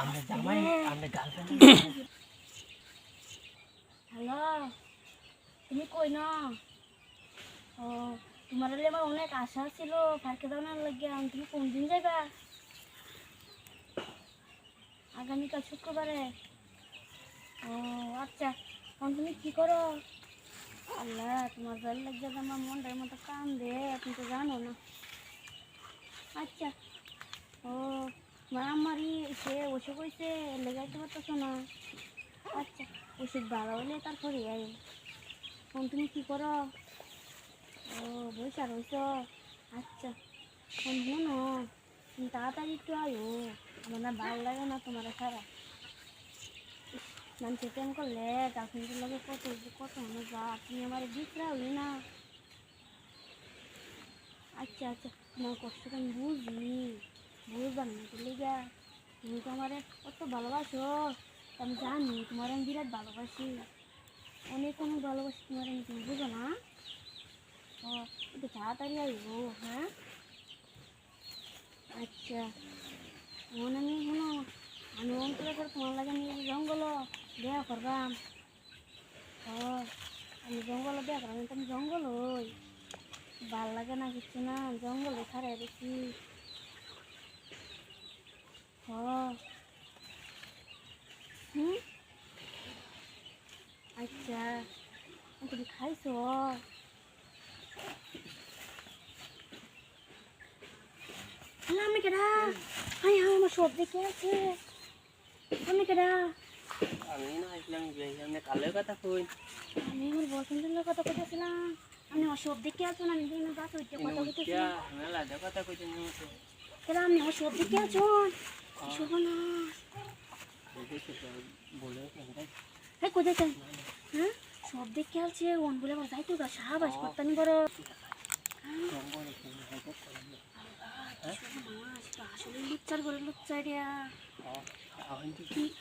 আমরা জামাই হ্যালো, তুমি কই না? ও, তোমার আমার অনেক আশা ছিল ফাঁকে দাওয়ার লাগে। আমি তুমি কোন দিন যাবা আগামীকাল শুক্রবারে। ও আচ্ছা এখন তুমি কি করো? আল্লাহ, তোমার জল লাগছে আমার মনটার মতো কান দে তুমি তো জানো না। আচ্ছা ও মারামারি সে ওষুধ কইছে লেগাইতে পারতেছো না। আচ্ছা ওষুধ ভালো হলে তারপরে আই। এখন তুমি কি করো? ও, বইসা রইছ। আচ্ছা এখন শোনো তুমি তাড়াতাড়ি একটু আয়ো আমার না ভালো লাগে না তোমার সারা মানুষের প্রেম করলে গার্লফ্রেন্ডের লগে কত কত মজা, তুমি আমার দিকরা হই না। আচ্ছা আচ্ছা তোমার কষ্টটা আমি বুঝি। বুঝলাম না তুই গা তুমি তো আমার কত ভালোবাসো। আমি জানি তোমার আমি বিরাট ভালোবাসি। অনেক অনেক ভালোবাসি তোমার আমি তুমি বুঝো না। ও, একটু তাড়াতাড়ি আসব হ্যাঁ? আচ্ছা। মনে আমি শোনো আমি অন্তরে করে তোমার লাগে আমি জঙ্গল দেয়া করবাম। ও, আমি জঙ্গল দেয়া কিন্তু আমি জঙ্গল হই। ভালো লাগে না কিছু না জঙ্গলে খারাই দেখি হুম? আচ্ছা তুমি খাইছো? আমি কেডা? হাই হাই আমার সব দেখে আছে। আমি কেডা? আমি না আসলাম যে আমি কালের কথা কই। আমি আমার বয়ফ্রেন্ডের কথা কইতেছিলাম আমি আমার সব দেখে আছো না আমি দিন গাছ হইতে কথা কইতেছি ইয়া মেলা কথা কইতে নি কেডা আমি আমার সব দেখে আছো? তো কোথায় হ্যাঁ? সব দেখে আছে, ওন বলে আমার যাইতো গা সাহাবাস করতানি বড়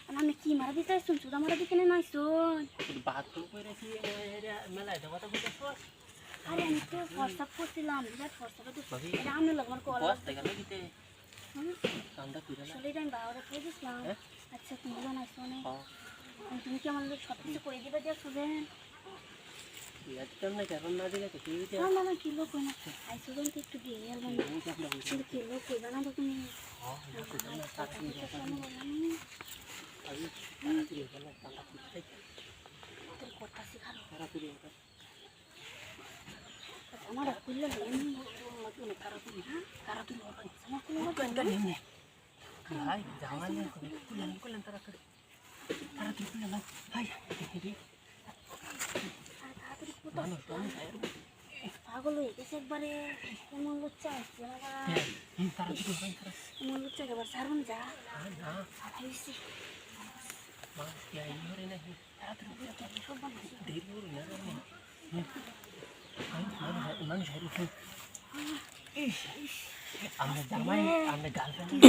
তো আমি কি মারা দিতে আসছুন? সুদা মারা দিতে নেই কইতে আরে, আমি তো ফর্সাপ করছিলাম বিরাট ফর্সাপ আমি আমার কল। আচ্ছা তুমি না হ্যাঁ। তুমি কি আমার সব কিছু করে দিবে আর মানে হ্যাঁ না সাথী আমি তাড়াতাড়ি গেল কান্দা কইতে তোর কথা শিখালো। তাড়াতাড়ি আমার হ্যাঁ. পাগল হয়ে গেছে একবারে এমন লুচ্চা আসছে Hmm. এমন লুচ্চা এবার সারুন যা Ah, na. আমরা জামাই আমরা গার্লফ্রেন্ড